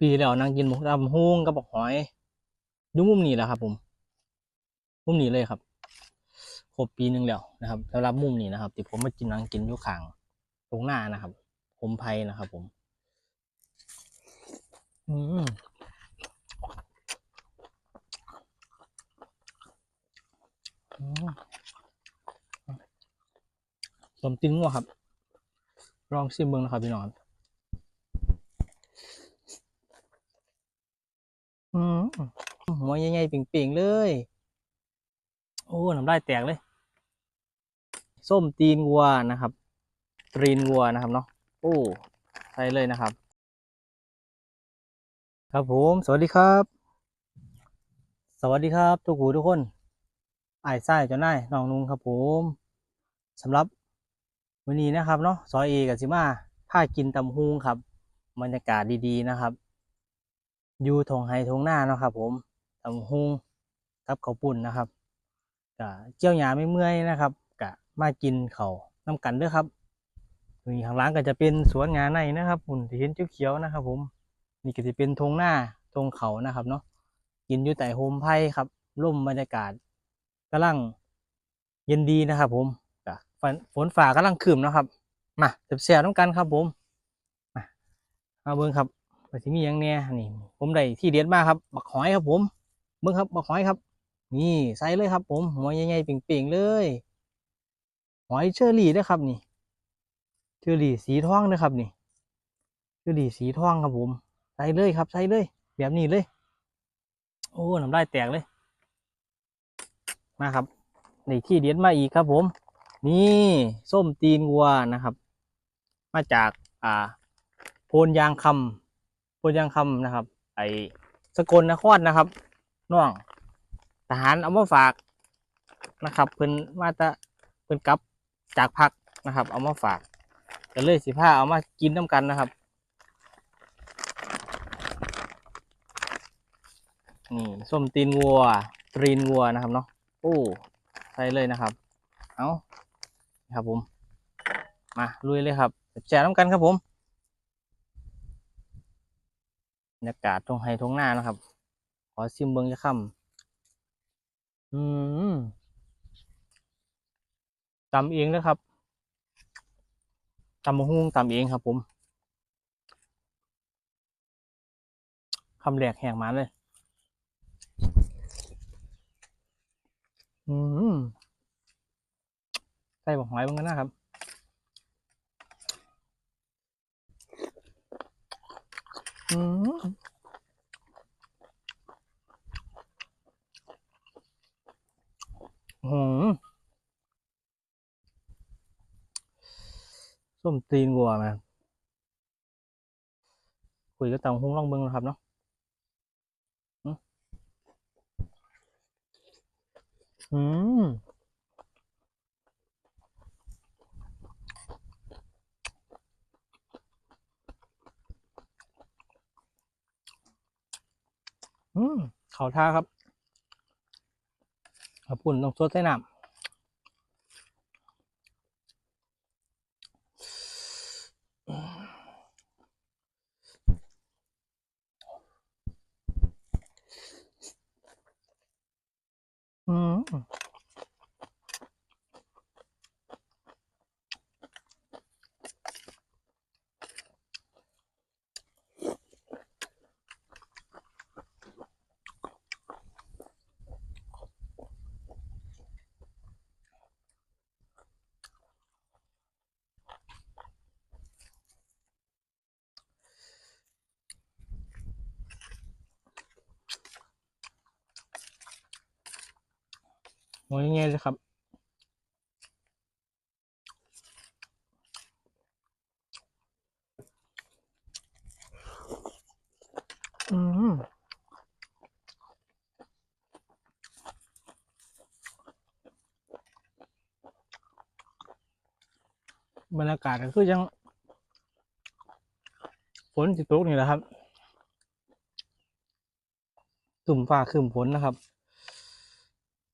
ปีแล้วนั่งกินหมูดำฮุ้งกับบักหอยยุ่มุมนี้แหละครับ ผมมุมนี้เลยครับครบปีหนึ่งแล้วนะครับสำหรับมุมนี้นะครับที่ผมมากินนั่งกินอยู่ข้างตรงหน้านะครับผมไพนะครับ ผม อืมอืมสมตินงัวครับลองชิมเบิ้งนะครับพี่น้อง อืมหัวใหญ่ๆเป่งๆเลย โอ้น้ำลายแตกเลย ส้มตีนวัวนะครับตีนวัวนะครับเนาะโอ้ใส่เลยนะครับ ครับผม สวัสดีครับ สวัสดีครับทุกหูทุกคนไอ้ไส้เจ้านายน้องนุงครับผมสำหรับวันนี้นะครับเนาะซอยเอกับซิมาผ้ากินตำฮุงครับบรรยากาศดีๆนะครับ อยู่ทงไฮทงหน้าเนาะครับ ผมตำฮุงกับข้าวปุ่นนะครับกะเจียวหยาไม่เมื่อยนะครับกะมากินเขาน้ำกันด้อครับตรงนี้ข้างหล่างก็จะเป็นสวนงานในนะครับปุ่นที่เห็นเขียวๆนะครับ ผมนี่ก็จะเป็นทงหน้าทงเขานะครับเนาะกินอยู่แต่โฮมไพ่ครับร่มบรรยากาศกำลังเย็นดีนะครับ ผมกะฝนฝนฝ่ากำลังคืมนะครับมาเสียบๆน้ำกันครับ ผมมาเอาเบิ้งครับ ว่าสิมีหยังแหน่นี่ ผมได้ที่เด็ดมากครับ บักหอยครับผมเบิ้งครับ บักหอยครับ นี่ใส่เลยครับ ผมหัวใหญ่ๆเป่งๆเลย หอยเชอรี่นะครับ นี่ เชอรี่สีทองนะครับ นี่ เชอรี่สีทองครับผมใส่เลยครับใส่เลย แบบนี้เลย โอ้น้ำลายแตกเลย มาครับในที่เด็ดมาอีกครับ ผม นี่ส้มตีนวัวนะครับ มาจากอ่าโพนยางคำ พนยางคำนะครับ ไอสกลนครนะครับน้องทหารเอามาฝากนะครับเพิ่นมาตะเพิ่นกลับจากพักนะครับ เอามาฝากก็เลยสิผ้าเอามากินน้ำกันนะครับ นี่ส้มตีนวัวตรีนวัวนะครับเนาะโอ้ใส่เลยนะครับ เอาครับผม มาลุยเลยครับแจกน้ำกันครับผม บรรยากาศตรงไฮทงหน้านะครับ ขอซิมเบิงจะค่ำอืมตำเองนะครับตำมะฮุ่งตำเองครับผมคำแรกแหกมาเลย อืมใส่บอกหอยบ้างกันนะครับ อืมหืมส้มตีนวัวมาคุยกับต่าหุ้งล่องเบิ้งนะครับเนาะอืม อืมเขาท่าครับขอบคุณต้องซดใส่น้ำอืม โอ้ยยังไงเลยครับ อืมบรรยากาศก็คือยังฝนสิตกนี่แหละครับตุ่มฟ้าครึมฝนนะครับ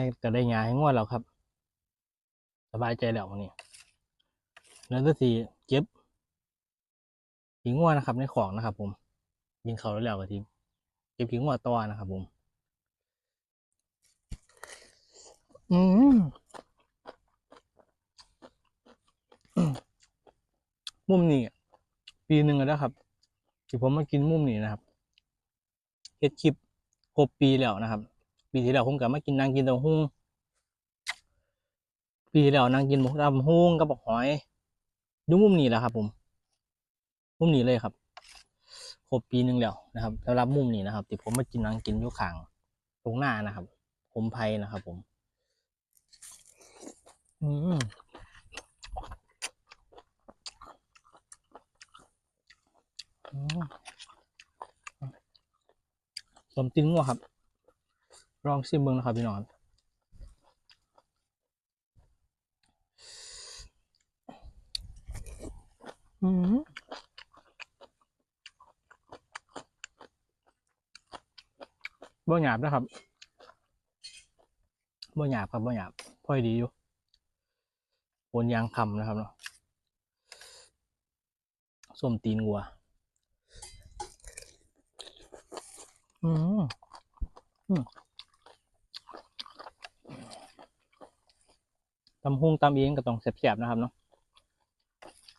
ได้ก็ได้งานให้งวดแล้วครับ สบายใจแล้ววันนี้แล้วก็สีเก็บสีงวดนะครับ ในของนะครับ ผม ยิงเขาแล้วแล้วก็ทีเก็บทิ้งหัวตัวนะครับ ผม อืมมุมนี้ปีหนึ่งแล้วครับที่ผมมากินมุมนี้นะครับเฮ็ดคลิปครบปีแล้วนะครับ ปีที่แล้วผมก็มากินนางกินเต้าหู้ปีที่แล้วนางกินหมูดำหุ้งกับบักหอยดูมุมนี้แหละครับ ผมมุมนี้เลยครับครบปีหนึ่งแล้วนะครับสำหรับมุมนี้นะครับที่ผมมากินนางกินอยู่ข้างตรงหน้านะครับ ผมไพนะครับ ผม อืมอืมสมตินงัวครับ ลองชิมเบิ้งนะครับพี่น้องอืมบ่หยาบนะครับบ่หยาบครับบ่หยาบพอยดีอยู่โอนยางคำนะครับเนาะส้มตีนวัว อืมอืม ตำฮุงตำเองก็ต้องแสบๆนะครับเนาะ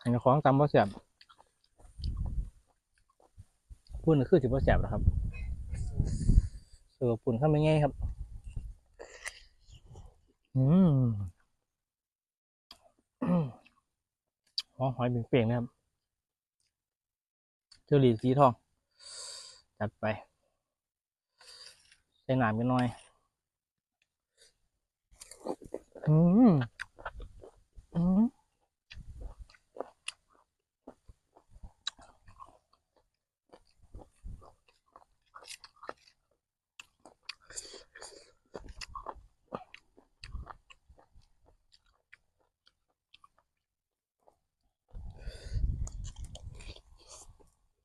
อันนี้ของตำบ่แสบปุ่นก็คือสิบ่แสบแล้วครับเสือปุ่นข้าไมยังไงครับ อืมอืมหอหอยเปล่งๆนะครับ เจอหลีสีทอง จัดไป ใส่หนามกันหน่อย อืมอืม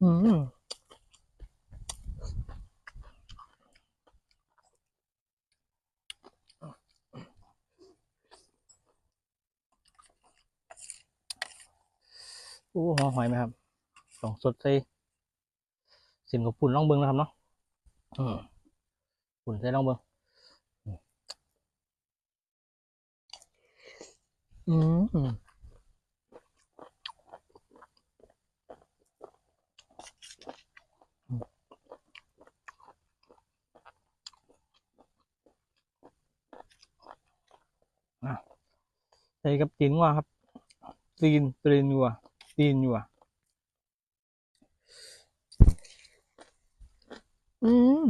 อืม โอ้ หัวหอยไหมครับสองสดใส่สินกับปุ่นล่องเบิงนะครับเนาะปุ่นใส่ล่องเบิงอืมอืมใส่กับตีนว่าครับตีนตีนวัว ตีนวัวอืม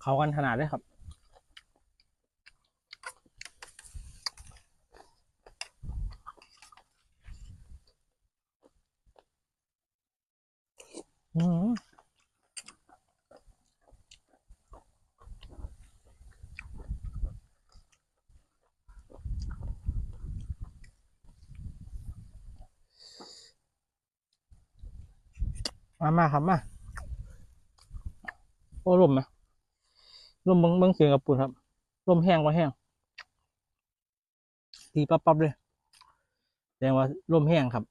เขากันขนาดเลยครับ อืม มามาครับมาโอ้ลมไหมลมเบิ้งเบิ้งเสียงกับปุ่นครับลมแห้งว่าแห้งตีปั๊บปั๊บเลยแสดงว่าลมแห้งครับ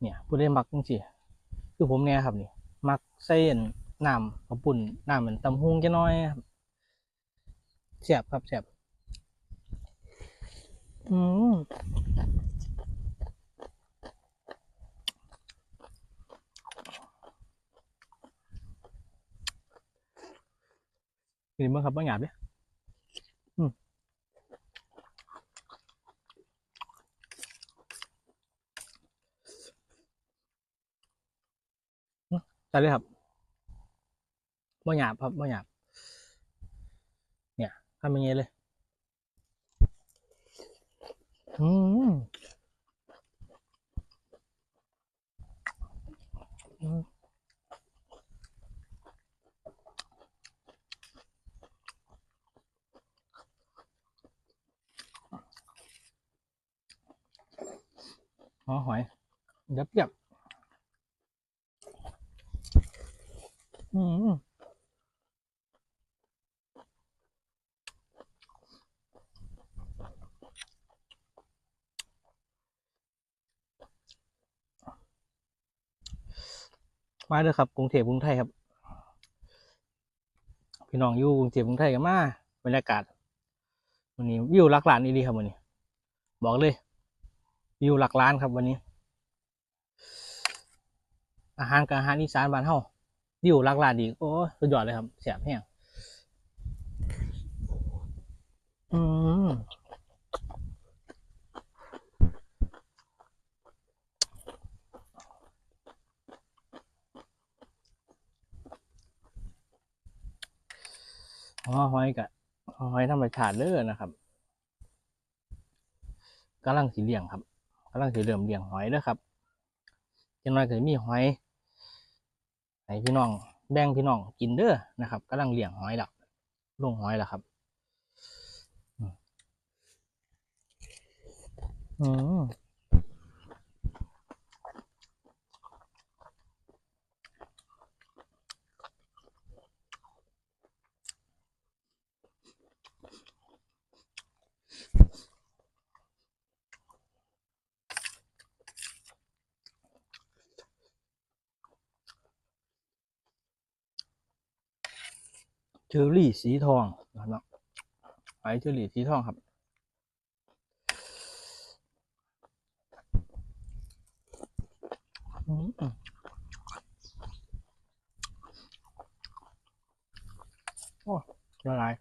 เนี่ยผู้เล่นมักจริงๆคือผมเนี่ยครับนี่ มักใส่อันน้ำกระปุ่นน้ำเหมือนตำฮุงจะน้อยครับแซ่บครับแซ่บอืม กินเบ้างครับบ้างหยาบเนี่ยอืมใส่เลยครับบ้าหยาบครับบ้าหยาบ เนี่ยทำยังไงเลย อืมอืม อ๋อหอยเดือยเปียกอืมมาเด้อครับกรุงเทพกรุงไทยครับ พี่น้องอยู่กรุงเทพกรุงไทยกันมาบรรยากาศวันนี้วิวลักหลานดีครับวันนี้ บอกเลย วิวหลักล้านครับวันนี้ อาหารกับอาหารอีสานบ้านเฮาวิวหลักล้านดีโอ้สุดยอดเลยครับแสบแห้งอืมอ๋อหอยกะหอยธรรมชาติเด้อนะครับกำลังสีเหลี่ยงครับ กำลังถือเหลื่อมเลี่ยงหอยเด้อครับยังน้อยก็มีหอยให้พี่น้องแบ่งพี่น้องกินเด้อนะครับกำลังเลี้ยงหอยแล้วลงหอยแล้วครับอืม เชอรี่สีทองนะครับไอเชอรี่สีทองครับอืมโอ้ละลาย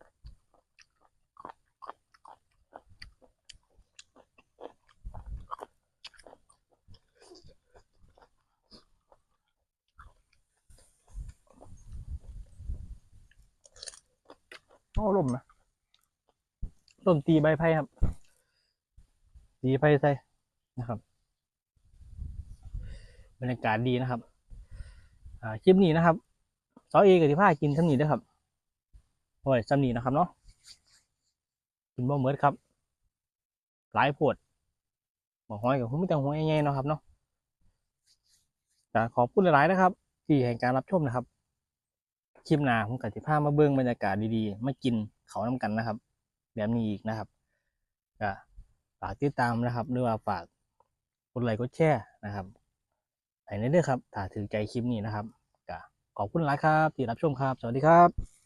โอ้ลมนะลมตีใบไผ่ครับ ตีไผ่ใส่นะครับ บรรยากาศดีนะครับ อ่าคลิปนี้นะครับซอเอกับที่ผ้ากินทั้งนี้ด้วยครับโอ้ยซ้ำนี้นะครับเนาะกินบ่เมือนครับ หลายปวดบอกห้อยกับคุณไม่ต้องหัวใหญ่ๆเนาะครับเนาะแต่ขอบคุณหลายๆนะครับ ที่ให้การรับชมนะครับ คลิปหน้าผมกับที่ผ้ามาเบิ้งบรรยากาศดีๆ มากินเขาน้ำกันนะครับ แบบนี้อีกนะครับก็ฝากติดตามนะครับ หรือว่าฝากกดไลค์กดแชร์นะครับไห้นี่ด้วยครับถ้าถือใจคลิปนี้นะครับก็ขอบคุณหลายครับ ที่รับชมครับ สวัสดีครับ